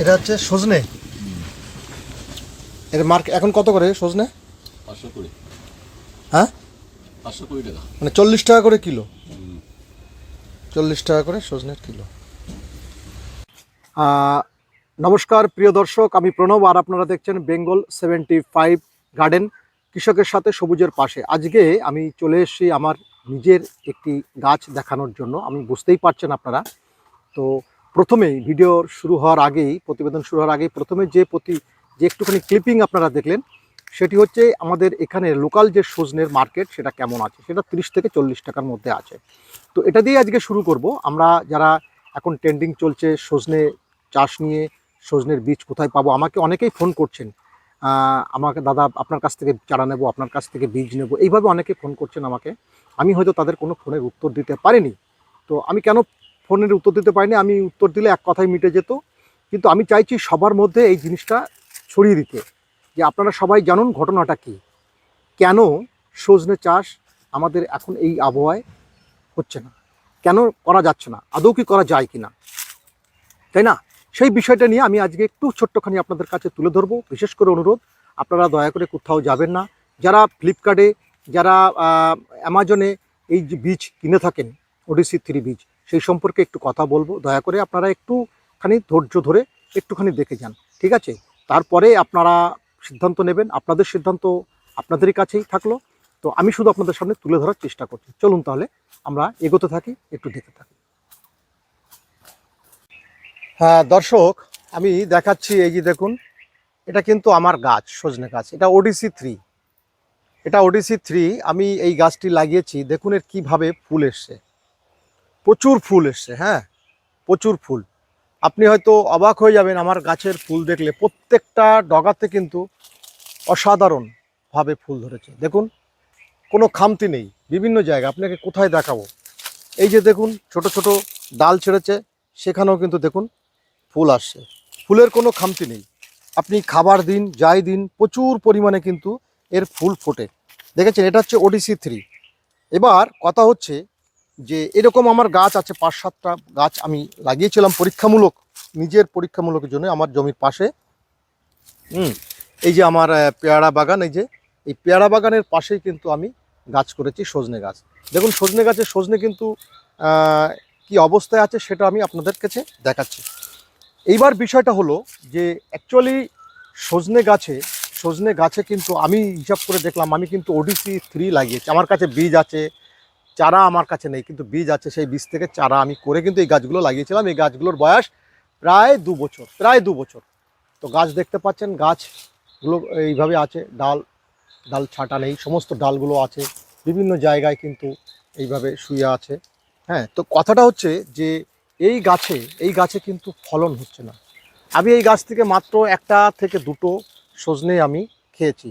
এটা হচ্ছে সজনে। এর মার্ক এখন কত করে সজনে? পাঁচশো কুড়ি। হ্যাঁ? পাঁচশো কুড়ি টাকা। মানে চল্লিশ টাকা করে কিলো। চল্লিশ টাকা করে সজনের কিলো। নমস্কার প্রিয় দর্শক আমি প্রণব আর আপনারা দেখছেন বেঙ্গল সেভেন্টি ফাইভ গার্ডেন কৃষকের সাথে সবুজের পাশে। আজকে আমি চলে এসেছি আমার নিজের একটি গাছ দেখানোর জন্য। আমি বুঝতেই পারছেন আপনারা। তো প্রথমেই ভিডিও শুরু হওয়ার আগেই, প্রতিবেদন শুরু হওয়ার আগেই প্রথমে যে প্রতি, যে একটুখানি ক্লিপিং আপনারা দেখলেন, সেটি হচ্ছে আমাদের এখানে লোকাল যে সজনের মার্কেট সেটা কেমন আছে? সেটা তিরিশ থেকে চল্লিশ টাকার মধ্যে আছে। তো এটা দিয়ে আজকে শুরু করব। আমরা যারা এখন ট্রেন্ডিং চলছে সজনে চাষ নিয়ে, সজনের বীজ কোথায় পাবো, আমাকে অনেকেই ফোন করছেন। আমাকে দাদা আপনার কাছ থেকে চারা নেব, আপনার কাছ থেকে বীজ নেব, এইভাবে অনেকে ফোন করছেন আমাকে। আমি হয়তো তাদের কোনো ফোনের উত্তর দিতে পারিনি। তো আমি কেন ফোনের উত্তর দিতে পারিনি, আমি উত্তর দিলে এক কথায় মিটে যেত। কিন্তু আমি চাইছি সবার মধ্যে এই জিনিসটা ছড়িয়ে দিতে, যে আপনারা সবাই জানুন ঘটনাটা কি। কেন সজনে চাষ আমাদের এখন এই আবহাওয়ায় হচ্ছে না? কেন করা যাচ্ছে না? আদৌ কি করা যায় কি না তাই না? সেই বিষয়টা নিয়ে আমি আজকে একটু ছোট্টখানি আপনাদের কাছে তুলে ধরবো। বিশেষ করে অনুরোধ, আপনারা দয়া করে কোথাও যাবেন না। যারা ফ্লিপকার্টে যারা অ্যামাজনে এই যে বীজ কিনে থাকেন ওডিসি থ্রি বীজ সেই সম্পর্কে একটু কথা বলব। দয়া করে আপনারা একটুখানি ধৈর্য ধরে একটুখানি দেখে যান, ঠিক আছে? তারপরে আপনারা সিদ্ধান্ত নেবেন, আপনাদের সিদ্ধান্ত আপনাদেরই কাছেই থাকল। তো আমি শুধু আপনাদের সামনে তুলে ধরার চেষ্টা করছি। চলুন তাহলে, আমরা এগোতে থাকি, একটু দেখতে থাকি। হ্যাঁ দর্শক, আমি দেখাচ্ছি এই যে দেখুন, এটা কিন্তু আমার গাছ, সজনে গাছ। এটা ওডিসি থ্রি। এটা ওডিসি থ্রি, আমি এই গাছটি লাগিয়েছি। দেখুন এর কীভাবে ফুল এসছে। প্রচুর ফুল এসছে হ্যাঁ? প্রচুর ফুল। আপনি হয়তো অবাক হয়ে যাবেন আমার গাছের ফুল দেখলে। প্রত্যেকটা ডগাতে কিন্তু অসাধারণভাবে ফুল ধরেছে। দেখুন, কোনো খামতি নেই, বিভিন্ন জায়গা। আপনাকে কোথায় দেখাবো? এই যে দেখুন, ছোট ছোট ডাল ছেড়েছে, সেখানেও কিন্তু দেখুন ফুল আসছে। ফুলের কোনো খামতি নেই। আপনি খাবার দিন, যাই দিন, প্রচুর পরিমাণে কিন্তু এর ফুল ফোটে। দেখেছেন? এটা হচ্ছে ওডিসি থ্রি। এবার কথা হচ্ছে যে এরকম আমার গাছ আছে, পাঁচ সাতটা গাছ আমি লাগিয়েছিলাম পরীক্ষামূলক, নিজের পরীক্ষামূলকের জন্য আমার জমির পাশে। হুম, এই যে আমার পেয়ারা বাগান, এই যে, এই পেয়ারা বাগানের পাশেই কিন্তু আমি গাছ করেছি সজনে গাছ। দেখুন, সজনে গাছের সজনে কিন্তু কি অবস্থায় আছে সেটা আমি আপনাদের কাছে দেখাচ্ছি। এইবার বিষয়টা হলো যে অ্যাকচুয়ালি সজনে গাছে সজনে গাছে কিন্তু আমি হিসাব করে দেখলাম, আমি কিন্তু ওডিসি থ্রি লাগিয়েছি। আমার কাছে বীজ আছে চারা আমার কাছে নেই, কিন্তু বীজ আছে সেই বীজ থেকে চারা আমি করে কিন্তু এই গাছগুলো লাগিয়েছিলাম। এই গাছগুলোর বয়স প্রায় দু বছর, প্রায় দু বছর। তো গাছ দেখতে পাচ্ছেন, গাছগুলো এইভাবে আছে, ডাল ডাল ছাটা নেই, সমস্ত ডালগুলো আছে, বিভিন্ন জায়গায় কিন্তু এইভাবে শুয়ে আছে। হ্যাঁ তো কথাটা হচ্ছে যে এই গাছে এই গাছে কিন্তু ফলন হচ্ছে না। আমি এই গাছ থেকে মাত্র একটা থেকে দুটো সজনে আমি খেয়েছি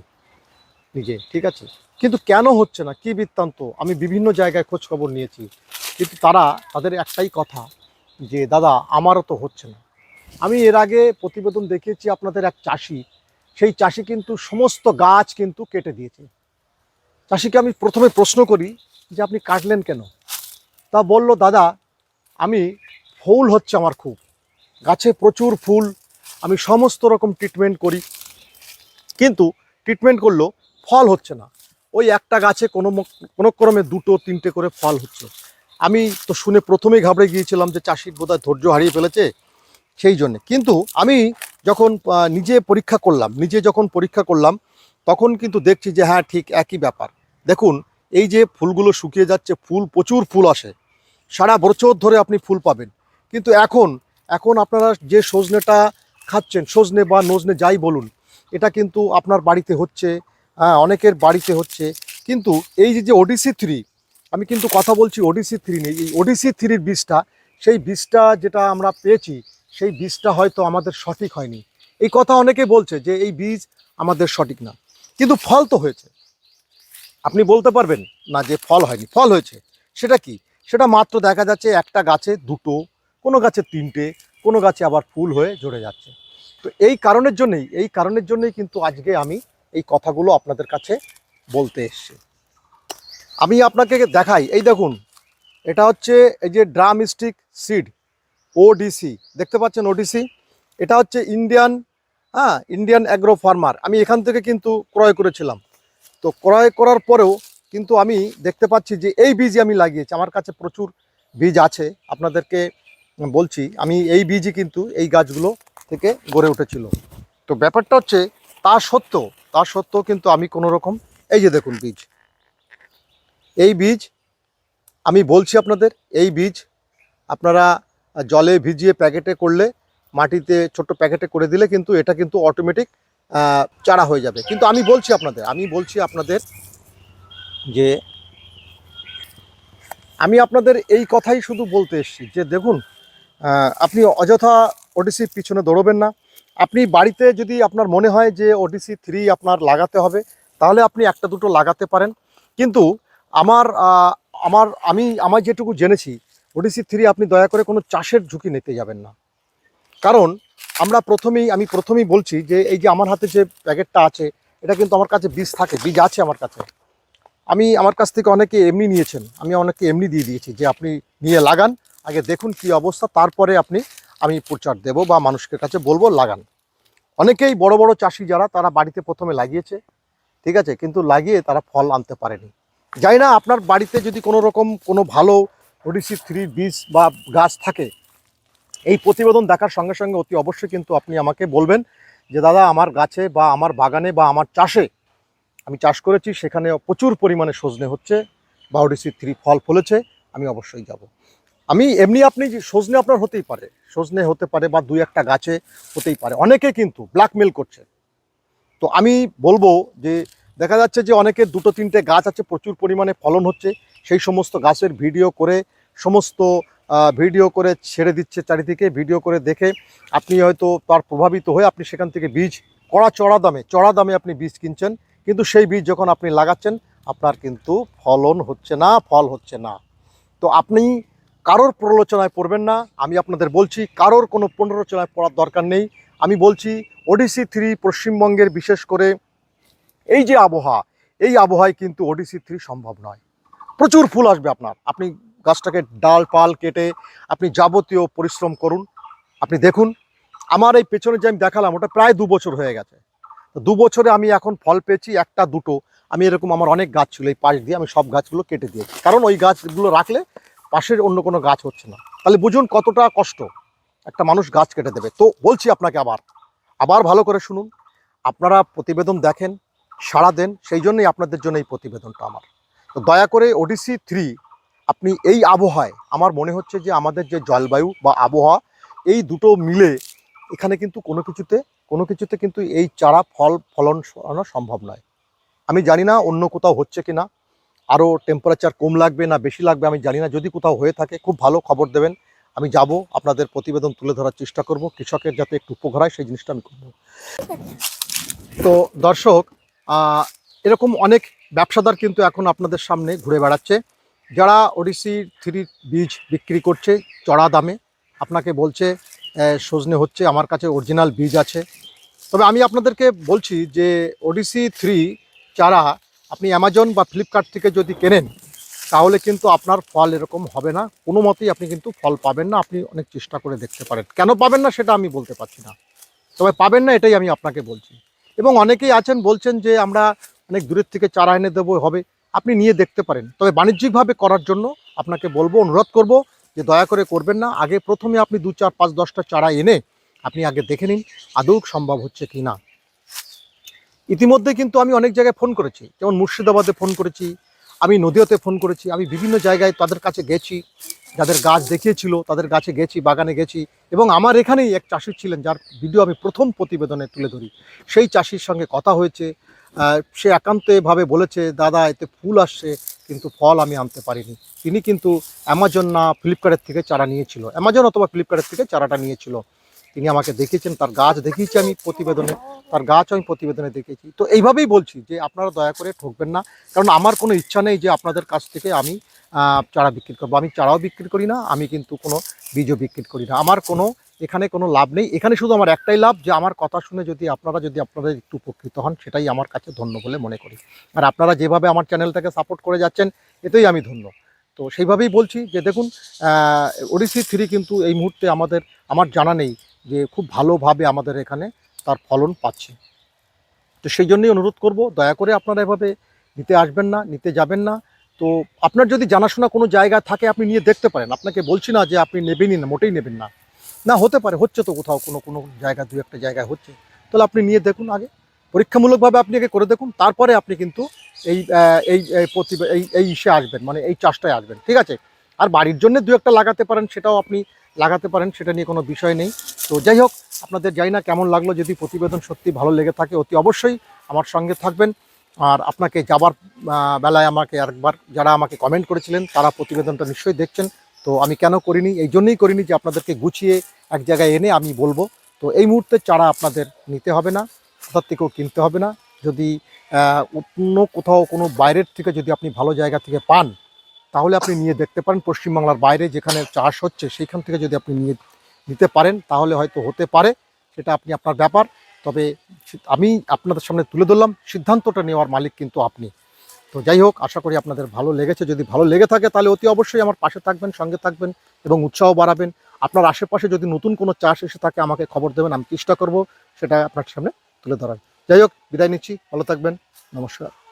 নিজে, ঠিক আছে? কিন্তু কেন হচ্ছে না? কি বৃত্তান্ত? আমি বিভিন্ন জায়গায় খোঁজ খবর নিয়েছি। কিন্তু তারা, তাদের একটাই কথা যে, দাদা, আমারও তো হচ্ছে না। আমি এর আগে প্রতিবেদন দেখিয়েছি আপনাদের এক চাষি। সেই চাষি কিন্তু সমস্ত গাছ কিন্তু কেটে দিয়েছে। চাষিকে আমি প্রথমে প্রশ্ন করি যে, আপনি কাটলেন কেন? তা বলল, দাদা, আমি, ফুল হচ্ছে আমার খুব। গাছে প্রচুর ফুল। আমি সমস্ত রকম ট্রিটমেন্ট করি। কিন্তু ট্রিটমেন্ট করলেও ফল হচ্ছে না। ওই একটা গাছে কোনো কোনো ক্রমে দুটো, তিনটে করে ফল হচ্ছে। আমি তো শুনে প্রথমেই ঘাবড়ে গিয়েছিলাম যে চাষির বোধহয় ধৈর্য হারিয়ে ফেলেছে সেই জন্যে। কিন্তু আমি যখন নিজে পরীক্ষা করলাম, নিজে যখন পরীক্ষা করলাম, তখন কিন্তু দেখছি যে হ্যাঁ ঠিক একই ব্যাপার। দেখুন, এই যে ফুলগুলো শুকিয়ে যাচ্ছে, ফুল, প্রচুর ফুল আসে। সারা বছর ধরে আপনি ফুল পাবেন। কিন্তু এখন এখন আপনারা যে সজনেটা খাচ্ছেন, সজনে বা নজনে যাই বলুন, এটা কিন্তু আপনার বাড়িতে হচ্ছে হ্যাঁ অনেকের বাড়িতে হচ্ছে। কিন্তু এই যে ওডিসি থ্রি আমি কিন্তু কথা বলছি ওডিসি থ্রি নেই এই ওডিসি থ্রির বীজটা, সেই বীজটা যেটা আমরা পেয়েছি, সেই বীজটা হয়তো আমাদের সঠিক হয়নি। এই কথা অনেকে বলছে যে, এই বীজ আমাদের সঠিক না। কিন্তু ফল তো হয়েছে। আপনি বলতে পারবেন না যে ফল হয়নি। ফল হয়েছে। সেটা কি? সেটা মাত্র দেখা যাচ্ছে একটা গাছে দুটো, কোনো গাছে তিনটে, কোনো গাছে আবার ফুল হয়ে ঝরে যাচ্ছে। তো এই কারণের জন্যই, এই কারণের জন্যই কিন্তু আজকে আমি এই কথাগুলো আপনাদের কাছে বলতে এসেছি। আমি আপনাকে দেখাই, এই দেখুন, এটা হচ্ছে এই যে ড্রাম স্টিক সিড, ওডিসি, দেখতে পাচ্ছেন ওডিসি? এটা হচ্ছে ইন্ডিয়ান হ্যাঁ ইন্ডিয়ান অ্যাগ্রো ফার্মার। আমি এখান থেকে কিন্তু ক্রয় করেছিলাম। তো ক্রয় করার পরেও কিন্তু আমি দেখতে পাচ্ছি যে এই বীজ আমি লাগিয়েছি। আমার কাছে প্রচুর বীজ আছে, আপনাদেরকে বলছি, আমি এই বীজই কিন্তু এই গাছগুলো থেকে গড়ে উঠেছিল। তো ব্যাপারটা হচ্ছে, তা সত্ত্বেও তা সত্ত্বেও কিন্তু আমি কোনো রকম এই যে দেখুন বীজ। এই বীজ, আমি বলছি আপনাদের, এই বীজ আপনারা জলে ভিজিয়ে প্যাকেটে করলে, মাটিতে ছোট প্যাকেটে করে দিলে কিন্তু এটা কিন্তু অটোমেটিক চারা হয়ে যাবে। কিন্তু আমি বলছি আপনাদের, আমি বলছি আপনাদের যে, আমি আপনাদের এই কথাই শুধু বলতে এসেছি যে দেখুন আপনি অযথা ওডিসির পিছনে দৌড়বেন না। আপনি বাড়িতে যদি আপনার মনে হয় যে ওডিসি থ্রি আপনার লাগাতে হবে, তাহলে আপনি একটা দুটো লাগাতে পারেন। কিন্তু আমার আমার, আমি আমার যেটুকু জেনেছি ওডিসি থ্রি আপনি দয়া করে কোনো চাষের ঝুঁকি নিতে যাবেন না। কারণ আমরা প্রথমেই, আমি প্রথমেই বলছি যে এই যে আমার হাতে যে প্যাকেটটা আছে, এটা কিন্তু আমার কাছে বীজ থাকে, বীজ আছে আমার কাছে। আমি, আমার কাছ থেকে অনেকে এমনি নিয়েছেন, আমি অনেকে এমনি দিয়ে দিয়েছি যে আপনি নিয়ে লাগান, আগে দেখুন কি অবস্থা, তারপরে আপনি আমি প্রচার দেব বা মানুষের কাছে বলব, লাগান। অনেকেই বড় বড় চাষি যারা, তারা বাড়িতে প্রথমে লাগিয়েছে, ঠিক আছে? কিন্তু লাগিয়ে তারা ফল আনতে পারেনি। জানি না আপনার বাড়িতে যদি কোনো রকম কোনো ভালো ওডিসি থ্রি বীজ বা গাছ থাকে, এই প্রতিবেদন দেখার সঙ্গে সঙ্গে অতি অবশ্যই কিন্তু আপনি আমাকে বলবেন যে, দাদা, আমার গাছে বা আমার বাগানে বা আমার চাষে আমি চাষ করেছি, সেখানে প্রচুর পরিমাণে সজনে হচ্ছে বা ওডিসি থ্রি ফল ফলেছে, আমি অবশ্যই যাব। আমি, এমনি আপনি সজনে আপনার হতেই পারে সজনে হতে পারে বা দুই একটা গাছে হতেই পারে। অনেকে কিন্তু ব্ল্যাকমেল করছে। তো আমি বলব যে, দেখা যাচ্ছে যে অনেকে দুটো তিনটে গাছ আছে, প্রচুর পরিমাণে ফলন হচ্ছে, সেই সমস্ত গাছের ভিডিও করে, সমস্ত ভিডিও করে ছেড়ে দিচ্ছে চারিদিকে, ভিডিও করে দেখে আপনি হয়তো তার প্রভাবিত হয়ে আপনি সেখান থেকে বীজ, কড়া চড়া দামে চড়া দামে আপনি বীজ কিনছেন, কিন্তু সেই বীজ যখন আপনি লাগাচ্ছেন, আপনার কিন্তু ফলন হচ্ছে না, ফল হচ্ছে না। তো আপনি কারোর প্ররোচনায় পড়বেন না, আমি আপনাদের বলছি, কারোর কোনো প্ররোচনায় পড়ার দরকার নেই। আমি বলছি ওডিসি থ্রি পশ্চিমবঙ্গের বিশেষ করে এই যে আবহাওয়া, এই আবহাওয়ায় কিন্তু ওডিসি থ্রি সম্ভব নয়। প্রচুর ফুল আসবে আপনার। আপনি গাছটাকে ডাল, পাল কেটে আপনি যাবতীয় পরিশ্রম করুন। আপনি দেখুন, আমার এই পেছনে যে আমি দেখালাম, ওটা প্রায় দু বছর হয়ে গেছে। তো দু বছরে আমি এখন ফল পেয়েছি, একটা, দুটো। আমি এরকম আমার অনেক গাছ ছিল, এই পাশ দিয়ে আমি সব গাছগুলো কেটে দিয়েছি। কারণ ওই গাছগুলো রাখলে পাশের অন্য কোনো গাছ হচ্ছে না। তাহলে বুঝুন কতটা কষ্ট একটা মানুষ গাছ কেটে দেবে। তো বলছি আপনাকে আবার আবার ভালো করে শুনুন। আপনারা প্রতিবেদন দেখেন, সাড়া দেন, সেই জন্যই আপনাদের জন্য এই প্রতিবেদনটা আমার। তো দয়া করে ওডিসি থ্রি আপনি এই আবহাওয়ায়, আমার মনে হচ্ছে যে আমাদের যে জলবায়ু বা আবহাওয়া, এই দুটো মিলে এখানে কিন্তু কোনো কিছুতে কোনো কিছুতে কিন্তু এই চারা ফল, ফলন ফলানো সম্ভব নয়। আমি জানি না অন্য কোথাও হচ্ছে কি না আরও টেম্পারেচার কম লাগবে না বেশি লাগবে আমি জানি না, যদি কোথাও হয়ে থাকে খুব ভালো খবর দেবেন। আমি যাব, আপনাদের প্রতিবেদন তুলে ধরার চেষ্টা করব, কৃষকের যাতে একটু উপকার হয় সেই জিনিসটা আমি করব। তো দর্শক এরকম অনেক ব্যবসাদার কিন্তু এখন আপনাদের সামনে ঘুরে বেড়াচ্ছে। যারা ওডিসি থ্রি বীজ বিক্রি করছে চড়া দামে, আপনাকে বলছে সজনে হচ্ছে, আমার কাছে অরিজিনাল বীজ আছে। তবে আমি আপনাদেরকে বলছি যে ওডিসি থ্রি চারা আপনি অ্যামাজন বা ফ্লিপকার্ট থেকে যদি কেনেন, তাহলে কিন্তু আপনার ফল এরকম হবে না। কোনো মতেই আপনি কিন্তু ফল পাবেন না। আপনি অনেক চেষ্টা করে দেখতে পারেন। কেন পাবেন না সেটা আমি বলতে পারছি না। তবে পাবেন না এটাই আমি আপনাকে বলছি। এবং অনেকেই আছেন বলছেন যে আমরা অনেক দূরের থেকে চারা এনে দেবো, হবে। আপনি নিয়ে দেখতে পারেন। তবে বাণিজ্যিকভাবে করার জন্য আপনাকে বলব, অনুরোধ করব যে দয়া করে করবেন না। আগে প্রথমে আপনি দু, চার, পাঁচ, দশটা চারা এনে আপনি আগে দেখে নিন, আদৌ সম্ভব হচ্ছে কি না। ইতিমধ্যে কিন্তু আমি অনেক জায়গায় ফোন করেছি। যেমন মুর্শিদাবাদে ফোন করেছি, আমি নদীয়াতে ফোন করেছি, আমি বিভিন্ন জায়গায় তাদের কাছে গেছি, যাদের গাছ দেখিয়েছিল তাদের গাছে গেছি, বাগানে গেছি এবং আমার এখানেই এক চাষি ছিলেন যার ভিডিও আমি প্রথম প্রতিবেদনে তুলে ধরি। সেই চাষির সঙ্গে কথা হয়েছে সে একান্তভাবে বলেছে, দাদা, এতে ফুল আসছে, কিন্তু ফল আমি আনতে পারিনি। তিনি কিন্তু অ্যামাজন না ফ্লিপকার্টের থেকে চারা নিয়েছিল। অ্যামাজন অথবা ফ্লিপকার্টের থেকে চারাটা নিয়েছিল। তিনি আমাকে দেখিয়েছেন তার গাছ দেখিয়েছি আমি প্রতিবেদনে, তার গাছ আমি প্রতিবেদনে দেখেছি। তো এইভাবেই বলছি যে আপনারা দয়া করে ঠকবেন না, কারণ আমার কোনো ইচ্ছা নেই যে আপনাদের কাছ থেকে আমি চারা বিক্রি করব। আমি চারাও বিক্রি করি না, আমি কিন্তু কোনো বীজও বিক্রি করি না। আমার কোনো, এখানে কোনো লাভ নেই। এখানে শুধু আমার একটাই লাভ যে আমার কথা শুনে যদি আপনারা যদি আপনারা একটু উপকৃত হন, সেটাই আমার কাছে ধন্য বলে মনে করি। আর আপনারা যেভাবে আমার চ্যানেলটাকে সাপোর্ট করে যাচ্ছেন, এতেই আমি ধন্য। তো সেইভাবেই বলছি যে দেখুন ওডিসি থ্রি কিন্তু এই মুহূর্তে আমাদের, আমার জানা নেই যে খুব ভালোভাবে আমাদের এখানে তার ফলন পাচ্ছে। তো সেই জন্যই অনুরোধ করব, দয়া করে আপনারা এভাবে নিতে আসবেন না, নিতে যাবেন না। তো আপনার যদি জানাশোনা কোনো জায়গা থাকে, আপনি নিয়ে দেখতে পারেন। আপনাকে বলছি না যে আপনি নেবেনই না, মোটেই নেবেন না। না, হতে পারে, হচ্ছে তো কোথাও কোনো কোনো জায়গা, দু একটা জায়গায় হচ্ছে। তাহলে আপনি নিয়ে দেখুন আগে। পরীক্ষামূলকভাবে আপনি আগে করে দেখুন, তারপরে আপনি কিন্তু এই এই এই এই ইসে আসবেন মানে এই চাষটায় আসবেন, ঠিক আছে? আর বাড়ির জন্য দু একটা লাগাতে পারেন, সেটাও আপনি লাগাতে পারেন, সেটা নিয়ে কোনো বিষয় নেই। তো যাই হোক, আপনাদের যাই না কেমন লাগল, যদি প্রতিবেদন সত্যি ভালো লেগে থাকে, অতি অবশ্যই আমার সঙ্গে থাকবেন। আর আপনাকে যাবার বেলায় আমাকে আরেকবার যারা আমাকে কমেন্ট করেছিলেন, তারা প্রতিবেদনটা নিশ্চয়ই দেখছেন। তো আমি কেন করিনি? এই জন্যই করিনি যে আপনাদেরকে গুছিয়ে এক জায়গায় এনে আমি বলব। তো এই মুহূর্তে চারা আপনাদের নিতে হবে না কোথার থেকেও কিনতে হবে না। যদি অন্য কোথাও কোনো বাইরের থেকে যদি আপনি ভালো জায়গা থেকে পান তাহলে আপনি নিয়ে দেখতে পারেন পশ্চিমবাংলার বাইরে যেখানে চাষ হচ্ছে সেইখান থেকে যদি আপনি নিয়ে নিতে পারেন, তাহলে হয়তো হতে পারে। সেটা আপনি আপনার ব্যাপার। তবে আমি আপনাদের সামনে তুলে ধরলাম, সিদ্ধান্তটা নেওয়ার মালিক কিন্তু আপনি। তো যাই হোক, আশা করি আপনাদের ভালো লেগেছে। যদি ভালো লেগে থাকে, তাহলে অতি অবশ্যই আমার পাশে থাকবেন, সঙ্গে থাকবেন এবং উৎসাহ বাড়াবেন। আপনার আশেপাশে যদি নতুন কোনো চাষ এসে থাকে, আমাকে খবর দেবেন, আমি চেষ্টা করব সেটা আপনার সামনে তুলে ধরার। যাই হোক, বিদায় নিচ্ছি। ভালো থাকবেন। নমস্কার।